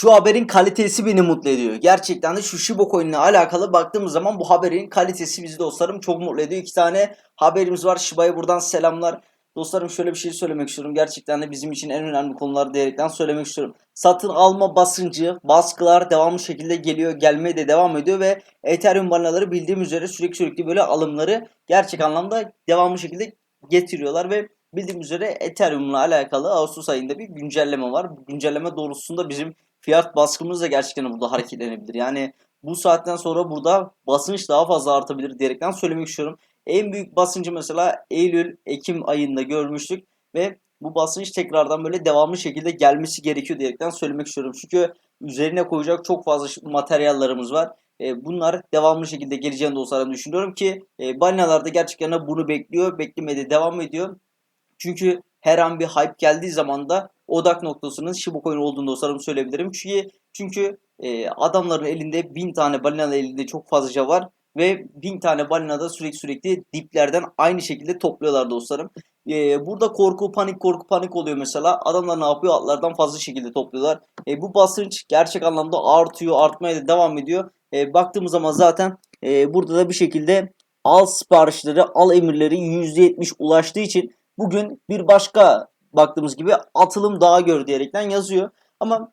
Şu haberin kalitesi beni mutlu ediyor. Gerçekten de şu Shiba Coin ile alakalı baktığımız zaman bu haberin kalitesi bizi dostlarım çok mutlu ediyor. İki tane haberimiz var. Shiba'ya buradan selamlar. Dostlarım şöyle bir şey söylemek istiyorum. Gerçekten de bizim için en önemli konular diyerekten söylemek istiyorum. Satın alma basıncı, baskılar devamlı şekilde geliyor, gelmeye de devam ediyor ve Ethereum balinaları bildiğim üzere sürekli sürekli böyle alımları gerçek anlamda devamlı şekilde getiriyorlar ve bildiğim üzere Ethereum'la alakalı Ağustos ayında bir güncelleme var. Güncelleme doğrultusunda bizim fiyat baskımız da gerçekten burada hareketlenebilir. Yani bu saatten sonra burada basınç daha fazla artabilir diyerekten söylemek istiyorum. En büyük basıncı mesela Eylül, Ekim ayında görmüştük ve bu basınç tekrardan böyle devamlı şekilde gelmesi gerekiyor diyerekten söylemek istiyorum. Çünkü üzerine koyacak çok fazla materyallerimiz var. E, bunlar devamlı şekilde geleceğini dostlarım düşünüyorum ki e, balinalar da gerçekten de bunu bekliyor. Beklemeye de devam ediyor. Çünkü her an bir hype geldiği zaman da odak noktasının Shiba Coin olduğunu dostlarım söyleyebilirim. Çünkü çünkü e, adamların elinde bin tane balina elinde çok fazlaca var ve bin tane balina da sürekli sürekli diplerden aynı şekilde topluyorlar dostlarım. E, burada korku panik korku panik oluyor mesela. Adamlar ne yapıyor? Altlardan fazla şekilde topluyorlar. E, bu basınç gerçek anlamda artıyor, artmaya da devam ediyor. E, baktığımız zaman zaten e, burada da bir şekilde al siparişleri, al emirleri %70 ulaştığı için bugün bir başka baktığımız gibi atılım daha gör diyerekten yazıyor. Ama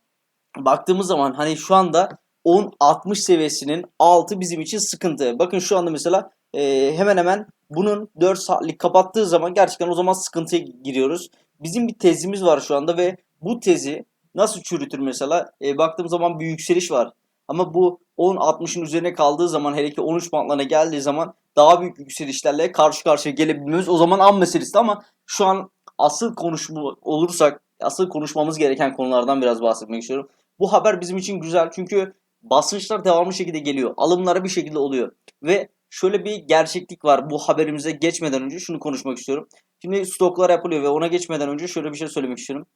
baktığımız zaman hani şu anda 10-60 seviyesinin altı bizim için sıkıntı. Bakın şu anda mesela e, hemen hemen bunun 4 saatlik kapattığı zaman gerçekten o zaman sıkıntıya giriyoruz. Bizim bir tezimiz var şu anda ve bu tezi nasıl çürütür mesela? E, baktığım zaman bir yükseliş var. Ama bu 10-60'ın üzerine kaldığı zaman hele ki 13 bantlarına geldiği zaman daha büyük yükselişlerle karşı karşıya gelebilmemiz o zaman an meselesi ama şu an asıl konuşma olursak asıl konuşmamız gereken konulardan biraz bahsetmek istiyorum. Bu haber bizim için güzel çünkü basınçlar devamlı şekilde geliyor. Alımlara bir şekilde oluyor. Ve şöyle bir gerçeklik var. Bu haberimize geçmeden önce şunu konuşmak istiyorum. Şimdi stoklar yapılıyor ve ona geçmeden önce şöyle bir şey söylemek istiyorum.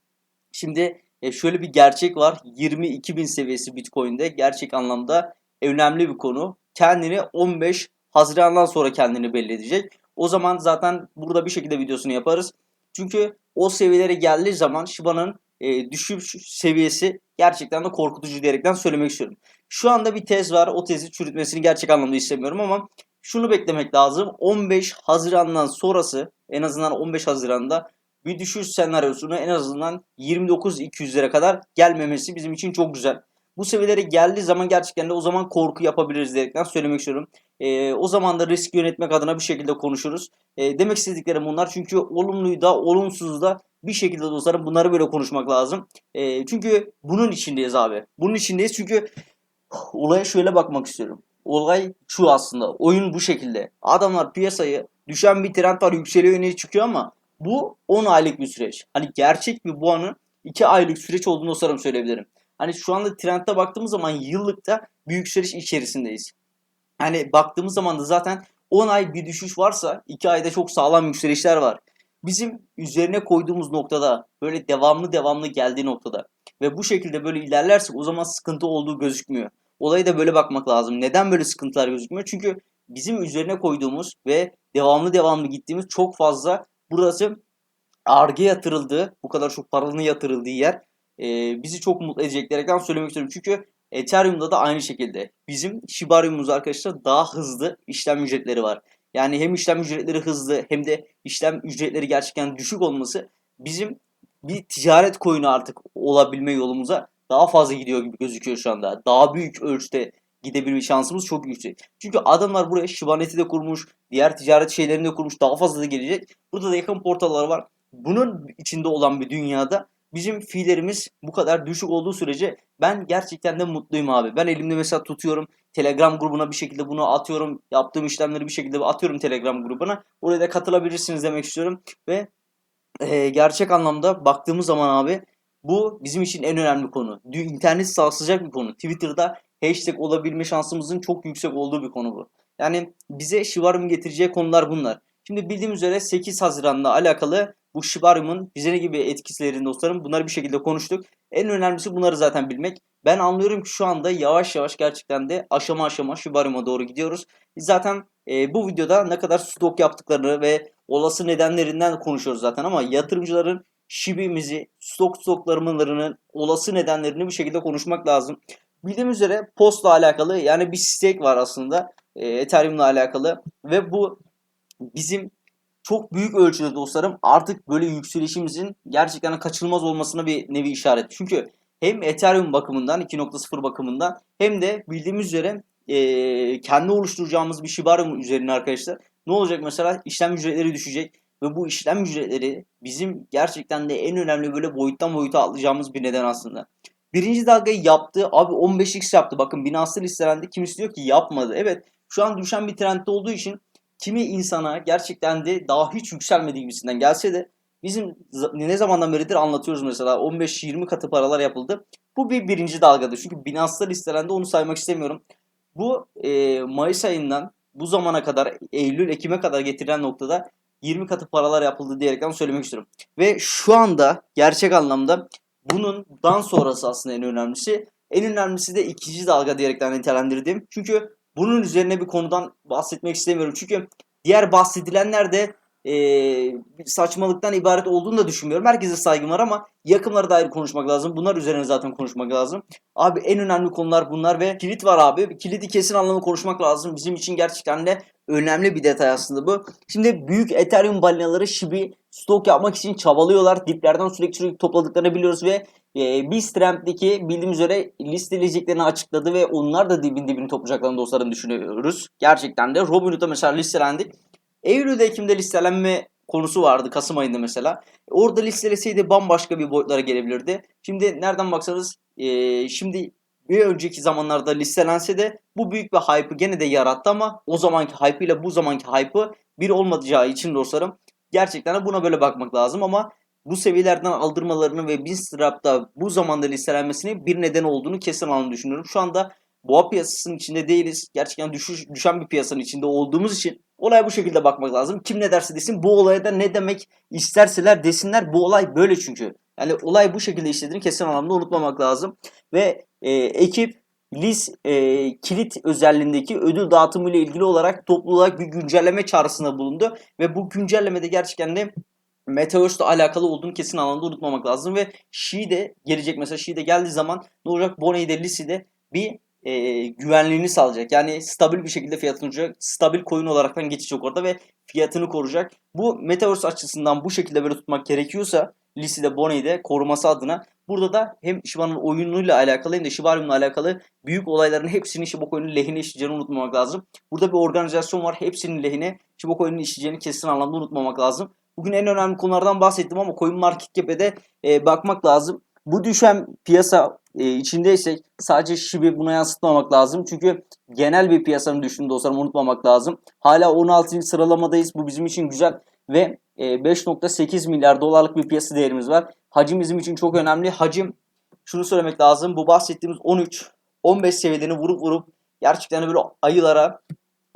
Şimdi e, şöyle bir gerçek var. 22 bin seviyesi Bitcoin'de gerçek anlamda önemli bir konu. Kendini 15 Haziran'dan sonra kendini belli edecek. O zaman zaten burada bir şekilde videosunu yaparız. Çünkü o seviyelere geldiği zaman Shiba'nın e, düşüş seviyesi gerçekten de korkutucu diyerekten söylemek istiyorum. Şu anda bir tez var. O tezi çürütmesini gerçek anlamda istemiyorum ama şunu beklemek lazım. 15 Haziran'dan sonrası en azından 15 Haziran'da bir düşüş senaryosunu en azından 29-200'lere kadar gelmemesi bizim için çok güzel. Bu seviyelere geldiği zaman gerçekten de o zaman korku yapabiliriz diyerekten söylemek istiyorum. Ee, o zaman da risk yönetmek adına bir şekilde konuşuruz. Ee, demek istediklerim bunlar çünkü olumluyu da olumsuzu da bir şekilde dostlarım bunları böyle konuşmak lazım. Ee, çünkü bunun içindeyiz abi. Bunun içindeyiz çünkü olaya şöyle bakmak istiyorum. Olay şu aslında. Oyun bu şekilde. Adamlar piyasayı düşen bir trend var yükseliyor yine çıkıyor ama bu 10 aylık bir süreç. Hani gerçek bir bu anın 2 aylık süreç olduğunu dostlarım söyleyebilirim. Hani şu anda trendte baktığımız zaman yıllıkta bir yükseliş içerisindeyiz. Hani baktığımız zaman da zaten 10 ay bir düşüş varsa 2 ayda çok sağlam yükselişler var. Bizim üzerine koyduğumuz noktada böyle devamlı devamlı geldiği noktada ve bu şekilde böyle ilerlersek o zaman sıkıntı olduğu gözükmüyor. Olaya da böyle bakmak lazım. Neden böyle sıkıntılar gözükmüyor? Çünkü bizim üzerine koyduğumuz ve devamlı devamlı gittiğimiz çok fazla burası arge yatırıldığı, bu kadar çok paranın yatırıldığı yer e, bizi çok mutlu edecek diyerekten söylemek istiyorum. Çünkü Ethereum'da da aynı şekilde. Bizim Shibarium'umuz arkadaşlar daha hızlı işlem ücretleri var. Yani hem işlem ücretleri hızlı hem de işlem ücretleri gerçekten düşük olması bizim bir ticaret coin'i artık olabilme yolumuza daha fazla gidiyor gibi gözüküyor şu anda. Daha büyük ölçüde gidebilme şansımız çok yüksek. Çünkü adamlar buraya Shibanet'i de kurmuş, diğer ticaret şeylerini de kurmuş, daha fazla da gelecek. Burada da yakın portallar var. Bunun içinde olan bir dünyada bizim fiillerimiz bu kadar düşük olduğu sürece ben gerçekten de mutluyum abi. Ben elimde mesela tutuyorum. Telegram grubuna bir şekilde bunu atıyorum. Yaptığım işlemleri bir şekilde atıyorum Telegram grubuna. Oraya da katılabilirsiniz demek istiyorum. Ve e, gerçek anlamda baktığımız zaman abi bu bizim için en önemli konu. İnternet sarsılacak bir konu. Twitter'da hashtag olabilme şansımızın çok yüksek olduğu bir konu bu. Yani bize Shibarium getireceği konular bunlar. Şimdi bildiğim üzere 8 Haziran'la alakalı bu Shibarium'un bize ne gibi etkisilerini dostlarım bunları bir şekilde konuştuk. En önemlisi bunları zaten bilmek. Ben anlıyorum ki şu anda yavaş yavaş gerçekten de aşama aşama Shibarium'a doğru gidiyoruz. Zaten e, bu videoda ne kadar stok yaptıklarını ve olası nedenlerinden konuşuyoruz zaten ama yatırımcıların Shibi'mizi stok stoklarının olası nedenlerini bir şekilde konuşmak lazım. Bildiğim üzere postla alakalı yani bir stake var aslında e, Ethereum'la alakalı ve bu bizim çok büyük ölçüde dostlarım artık böyle yükselişimizin gerçekten kaçınılmaz olmasına bir nevi işaret. Çünkü hem Ethereum bakımından 2.0 bakımından hem de bildiğimiz üzere e, kendi oluşturacağımız bir Shibarium üzerine arkadaşlar ne olacak mesela işlem ücretleri düşecek ve bu işlem ücretleri bizim gerçekten de en önemli böyle boyuttan boyuta atlayacağımız bir neden aslında. Birinci dalgayı yaptı. Abi 15x yaptı. Bakın Binance'da listelendi. Kimisi diyor ki yapmadı. Evet şu an düşen bir trendde olduğu için kimi insana gerçekten de daha hiç yükselmediği gibisinden gelse de bizim ne zamandan beridir anlatıyoruz mesela 15-20 katı paralar yapıldı. Bu bir birinci dalgadır. Çünkü Binance'da listelendi onu saymak istemiyorum. Bu e, Mayıs ayından bu zamana kadar Eylül Ekim'e kadar getirilen noktada 20 katı paralar yapıldı diyerekten söylemek istiyorum. Ve şu anda gerçek anlamda bundan sonrası aslında en önemlisi. En önemlisi de ikinci dalga diyerekten nitelendirdim. Çünkü bunun üzerine bir konudan bahsetmek istemiyorum. Çünkü diğer bahsedilenler de bir saçmalıktan ibaret olduğunu da düşünmüyorum. Herkese saygım var ama yakınlara dair konuşmak lazım. Bunlar üzerine zaten konuşmak lazım. Abi en önemli konular bunlar ve kilit var abi. Kilidi kesin anlamda konuşmak lazım. Bizim için gerçekten de önemli bir detay aslında bu. Şimdi büyük Ethereum balinaları Shibi stok yapmak için çabalıyorlar. Diplerden sürekli sürekli topladıklarını biliyoruz ve e, Bistream'deki bildiğimiz üzere listeleyeceklerini açıkladı ve onlar da dibin dibini toplayacaklarını dostlarım düşünüyoruz. Gerçekten de Robinhood'a mesela listelendik. Eylül'de Ekim'de listelenme konusu vardı Kasım ayında mesela. Orada listeleseydi bambaşka bir boyutlara gelebilirdi. Şimdi nereden baksanız e, şimdi bir önceki zamanlarda listelense de bu büyük bir hype'ı gene de yarattı ama o zamanki hype ile bu zamanki hype'ı bir olmayacağı için dostlarım gerçekten de buna böyle bakmak lazım ama bu seviyelerden aldırmalarını ve Binstrap'ta bu zamanda listelenmesinin bir neden olduğunu kesin anlamda düşünüyorum. Şu anda boğa piyasasının içinde değiliz. Gerçekten düşüş, düşen bir piyasanın içinde olduğumuz için olaya bu şekilde bakmak lazım. Kim ne derse desin bu olaya da ne demek isterseler desinler bu olay böyle çünkü. Yani olay bu şekilde işlediğini kesin anlamda unutmamak lazım. Ve e, ekip Lis e, kilit özelliğindeki ödül dağıtımı ile ilgili olarak toplu bir güncelleme çağrısında bulundu. Ve bu güncellemede gerçekten de Metaverse ile alakalı olduğunu kesin anlamda unutmamak lazım ve Shi de gelecek mesela Shi de geldiği zaman ne olacak? Bonnie de Lisi de bir e, güvenliğini sağlayacak. Yani stabil bir şekilde fiyatını olacak. Stabil coin olaraktan geçecek orada ve fiyatını koruyacak. Bu Metaverse açısından bu şekilde böyle tutmak gerekiyorsa Lisi de Bonnie'yi de koruması adına burada da hem Shiba'nın oyunuyla alakalı hem de Shibarium'la alakalı büyük olayların hepsinin Shiba Coin'in lehine işleyeceğini unutmamak lazım. Burada bir organizasyon var. Hepsinin lehine Shiba Coin'in işleyeceğini kesin anlamda unutmamak lazım. Bugün en önemli konulardan bahsettim ama Coin Market Cap'e e, bakmak lazım. Bu düşen piyasa e, içindeysek sadece Shibi buna yansıtmamak lazım. Çünkü genel bir piyasanın düştüğünü dostlarım unutmamak lazım. Hala 16. sıralamadayız. Bu bizim için güzel ve e, 5.8 milyar dolarlık bir piyasa değerimiz var. Hacim bizim için çok önemli. Hacim şunu söylemek lazım. Bu bahsettiğimiz 13 15 seviyelerini vurup vurup gerçekten böyle ayılara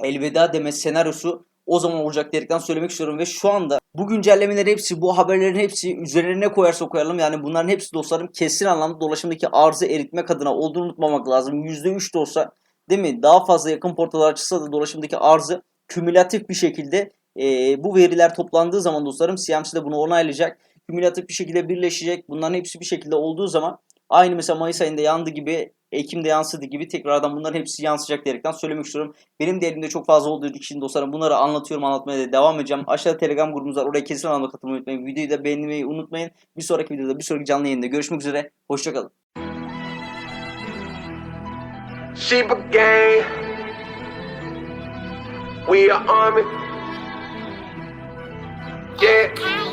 elveda deme senaryosu o zaman olacak diyerekten söylemek istiyorum ve şu anda bu güncellemeler hepsi bu haberlerin hepsi üzerine ne koyarsa koyalım yani bunların hepsi dostlarım kesin anlamda dolaşımdaki arzı eritmek adına olduğunu unutmamak lazım. %3 de olsa değil mi daha fazla yakın portal açılsa da dolaşımdaki arzı kümülatif bir şekilde e, bu veriler toplandığı zaman dostlarım CMC de bunu onaylayacak. Kümülatif bir şekilde birleşecek. Bunların hepsi bir şekilde olduğu zaman aynı mesela Mayıs ayında yandı gibi Ekim'de yansıdığı gibi tekrardan bunların hepsi yansıyacak diyerekten söylemek istiyorum. Benim de elimde çok fazla olduğu için dostlarım bunları anlatıyorum anlatmaya da devam edeceğim. Aşağıda Telegram grubumuz var. Oraya kesin anlamda katılmayı unutmayın. Videoyu da beğenmeyi unutmayın. Bir sonraki videoda bir sonraki canlı yayında görüşmek üzere. Hoşçakalın. Sheba gang. We are army. Yeah.